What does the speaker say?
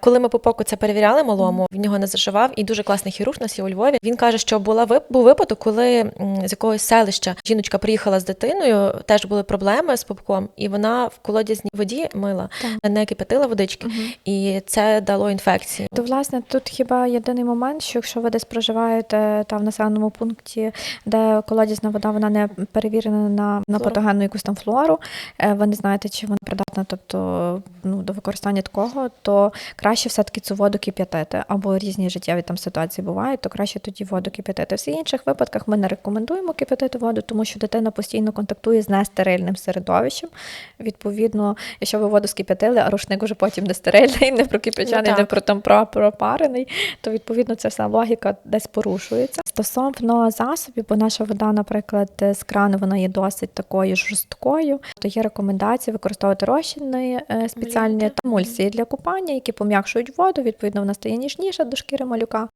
Коли ми по поку це перевіряли малому, він його не заживав, і дуже класний хірург у нас є у Львові. Він каже, що була був випадок, коли з якогось селища жіночка приїхала з дитиною, теж були проблеми з пупком, і вона в колодязній воді мила, Так. не кипятила водички, і це дало інфекцію. То власне тут хіба єдиний момент, що якщо ви десь проживаєте там в населеному пункті, де колодязна вода вона не перевірена на, на патогенну якусь там флору, е, ви не знаєте, чи вона придатна, тобто ну до використання такого, то краще все-таки цю воду кип'ятити, або різні життєві там ситуації бувають, то краще тоді воду кип'ятити. В всіх інших випадках ми не рекомендуємо кип'ятити воду, тому що дитина постійно контактує з нестерильним середовищем. Відповідно, якщо ви воду скип'ятили, а рушник уже потім не стерильний, не прокипячений, Ну, не про там пропарений, то відповідно ця вся логіка десь порушується. Стосовно засобів, бо наша вода, наприклад, з крану вона є досить такою жорсткою, то є рекомендації використовувати розчини е, спеціальні та емульсії для купання, які пом'якшують воду. Відповідно, вона стає ніжніша до шкіри малюка.